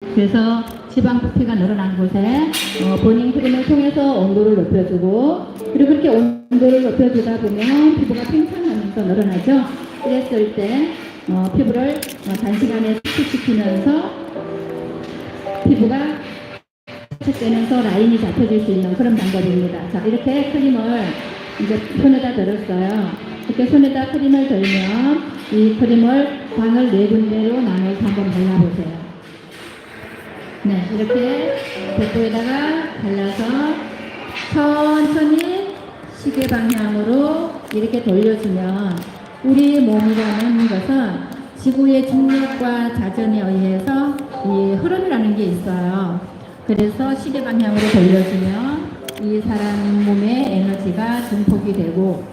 그래서 지방 부피가 늘어난 곳에 어, 버닝 크림을 통해서 온도를 높여주고 그리고 그렇게 온도를 높여주다 보면 피부가 팽창하면서 늘어나죠. 그랬을 때 어, 피부를 어, 단시간에 수축시키면서 피부가 수축되면서 라인이 잡혀질 수 있는 그런 방법입니다. 자 이렇게 크림을 이제 손에다 들었어요. 이렇게 손에다 크림을 들면 이 크림을 방을 네 군데로 나눠서 한번 발라보세요. 네, 이렇게 복부에다가 발라서 천천히 시계 방향으로 이렇게 돌려주면 우리 몸이라는 것은 지구의 중력과 자전에 의해서 이 흐름이라는 게 있어요. 그래서 시계 방향으로 돌려주면 이 사람 몸의 에너지가 증폭이 되고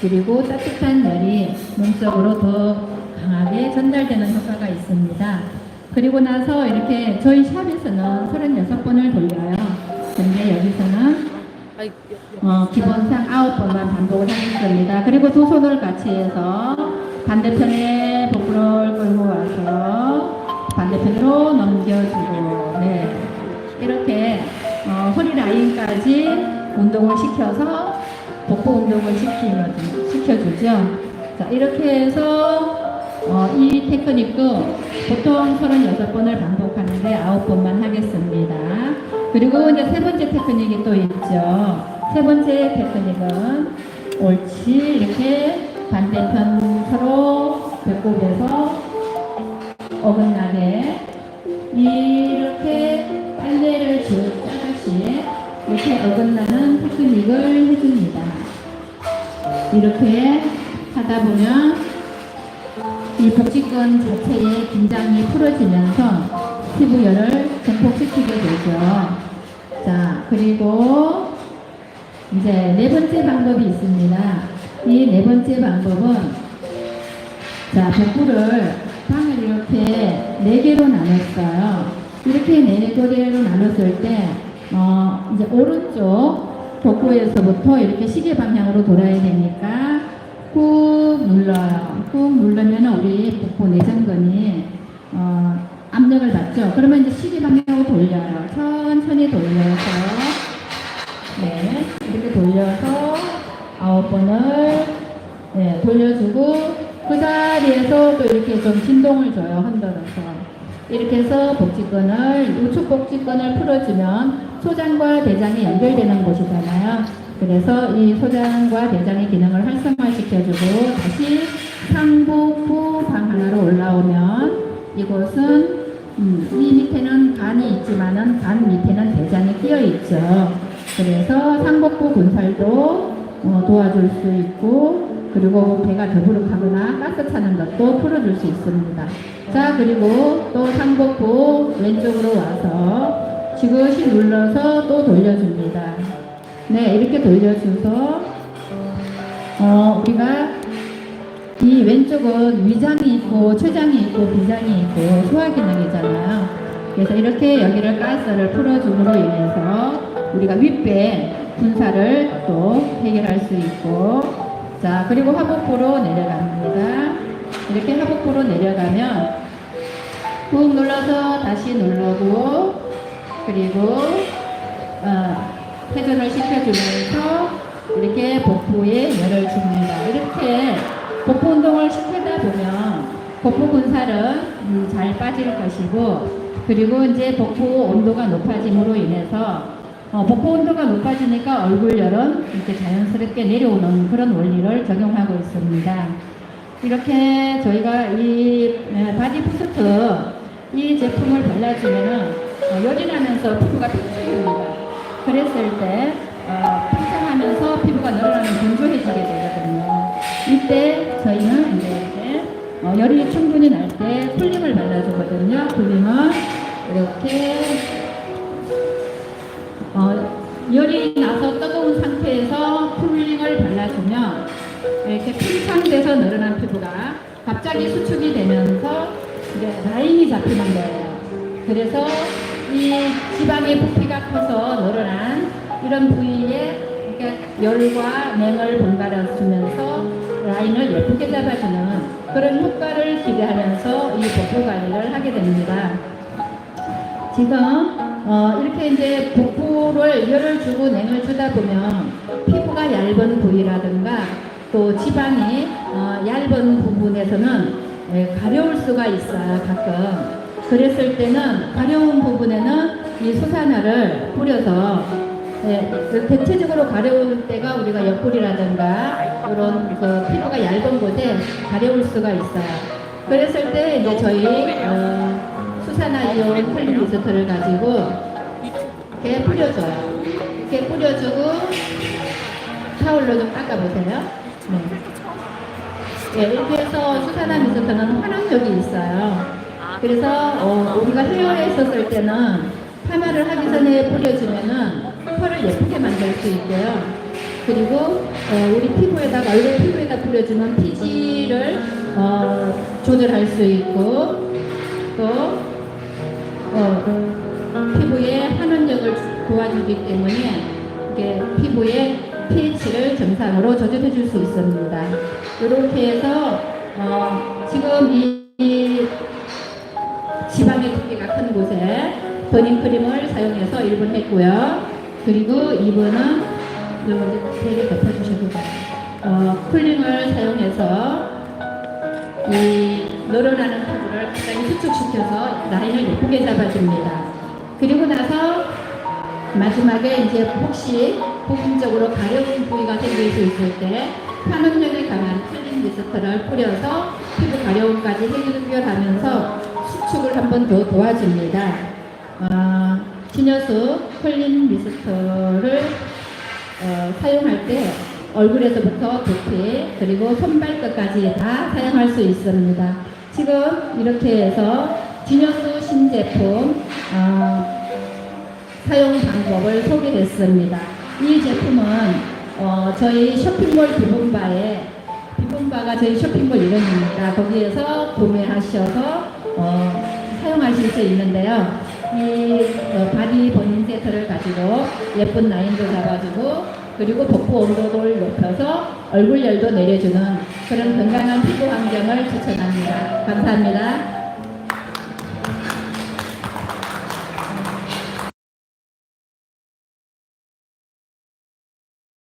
그리고 따뜻한 열이 몸속으로 더 강하게 전달되는 효과가 있습니다. 그리고 나서 이렇게 저희 샵에서는 36번을 돌려요. 근데 여기서는 어, 기본상 9번만 반복을 하겠습니다. 그리고 두 손을 같이 해서 반대편에 복부를 끌고 와서 반대편으로 넘겨주고 네. 이렇게 어, 허리 라인까지 운동을 시켜서 복부 운동을 시키면, 시켜주죠. 자, 이렇게 해서 어, 이 테크닉도 보통 36번을 반복하는데 9번만 하겠습니다. 그리고 이제 세 번째 테크닉이 또 있죠. 세 번째 테크닉은 옳지 이렇게 반대편 서로 배꼽에서 어긋나게 이렇게 빨래를 주듯이 이렇게 어긋나는 테크닉을 해줍니다. 이렇게 하다 보면 이 복직근 자체의 긴장이 풀어지면서 피부열을 증폭시키게 되죠. 자, 그리고 이제 네 번째 방법이 있습니다. 이 네 번째 방법은 자, 복부를 방을 이렇게 네 개로 나눴어요. 이렇게 네 개로 나눴을 때, 어, 이제 오른쪽 복부에서부터 이렇게 시계 방향으로 돌아야 되니까 꾹 눌러요. 꾹 누르면 우리 복부 내전근이 어, 압력을 받죠. 그러면 이제 시계 방향으로 돌려요. 천천히 돌려서 네 이렇게 돌려서 아홉 번을 네, 돌려주고 그 자리에서 또 이렇게 좀 진동을 줘요. 흔들어서 이렇게 해서 복직근을 우측 복직근을 풀어주면 소장과 대장이 연결되는 곳이잖아요. 그래서 이 소장과 대장의 기능을 활성화시켜주고 다시 상복부 방 하나로 올라오면 이곳은 음, 이 밑에는 간이 있지만은 간 밑에는 대장이 끼어 있죠. 그래서 상복부 군살도 어, 도와줄 수 있고 그리고 배가 더부룩하거나 가스 차는 것도 풀어줄 수 있습니다. 자 그리고 또 상복부 왼쪽으로 와서 지그시 눌러서 또 돌려줍니다. 네, 이렇게 돌려줘서 어, 우리가 이 왼쪽은 위장이 있고 췌장이 있고 비장이 있고 소화 기능이잖아요. 그래서 이렇게 여기를 가스를 풀어줌으로 인해서 우리가 윗배 분사를 또 해결할 수 있고 자 그리고 하복부로 내려갑니다. 이렇게 하복부로 내려가면 꾹 눌러서 다시 누르고 그리고 어, 회전을 시켜주면서 이렇게 복부에 열을 줍니다. 이렇게 복부 운동을 시키다 보면 복부 군살은 음, 잘 빠질 것이고 그리고 이제 복부 온도가 높아짐으로 인해서 어, 복부 온도가 높아지니까 얼굴열은 이렇게 자연스럽게 내려오는 그런 원리를 적용하고 있습니다. 이렇게 저희가 이 에, 바디 부스트 이 제품을 발라주면은 어, 열이 나면서 피부가 팽창합니다. 그랬을 때 어, 팽창하면서 피부가 늘어나면 분주해지게 되거든요. 이때 저희는 이제 어, 열이 충분히 날때 쿨링을 발라주거든요. 쿨링은 이렇게 어, 열이 나서 뜨거운 상태에서 쿨링을 발라주면 이렇게 팽창돼서 늘어난 피부가 갑자기 수축이 되면서 이제 라인이 잡히는 거예요. 그래서 이 지방의 부피가 커서 늘어난 이런 부위에 이렇게 열과 냉을 번갈아 주면서 라인을 예쁘게 잡아주는 그런 효과를 기대하면서 이 복부 관리를 하게 됩니다. 지금 어, 이렇게 이제 복부를 열을 주고 냉을 주다 보면 피부가 얇은 부위라든가 또 지방이 어, 얇은 부분에서는 예, 가려울 수가 있어요 가끔 그랬을 때는 가려운 부분에는 이 수산화를 뿌려서 예, 그 대체적으로 가려울 때가 우리가 옆구리라든가 이런 그 피부가 얇은 곳에 가려울 수가 있어요. 그랬을 때 이제 저희 어, 수산화 이온 콜린 미스트를 가지고 이렇게 뿌려줘요. 이렇게 뿌려주고 타올로 좀 닦아보세요. 네. 예, 이렇게 해서 수산화 미스트는 환원력이 있어요. 그래서 어, 우리가 헤어에 있었을 때는 파마를 하기 전에 뿌려주면은 털을 예쁘게 만들 수 있고요. 그리고 어, 우리 피부에다가 얼굴 피부에다 뿌려주면 피지를 어, 조절할 수 있고 또 어, 피부의 환원력을 도와주기 때문에 이게 피부의 pH를 정상으로 조절해 줄 수 있습니다. 이렇게 해서 어, 지금 이, 이 곳에 버닝 크림을 사용해서 1분 했고요. 그리고 2분은 요 대를 덮어주셔도 돼요. 어, 쿨링을 사용해서 이 늘어나는 피부를 굉장히 수축시켜서 라인을 예쁘게 잡아줍니다. 그리고 나서 마지막에 이제 혹시 부분적으로 가려운 부위가 생길 수 있을 때 환원력이 강한 쿨링 미스트를 뿌려서 피부 가려움까지 해결하면서 수 축을 한 번 더 도와줍니다. 어, 진여수 콜린 미스트를 어, 사용할 때 얼굴에서부터 두피 그리고 손발끝까지 다 사용할 수 있습니다. 지금 이렇게 해서 진여수 신제품 어, 사용 방법을 소개했습니다. 이 제품은 어, 저희 쇼핑몰 비본바에 비본바가 저희 쇼핑몰 이름입니다. 거기에서 구매하셔서 어, 사용하실 수 있는데요. 이 어, 바디 버닝 세트를 가지고 예쁜 라인도 잡아주고 그리고 복부 온도를 높여서 얼굴 열도 내려주는 그런 건강한 피부 환경을 추천합니다. 감사합니다.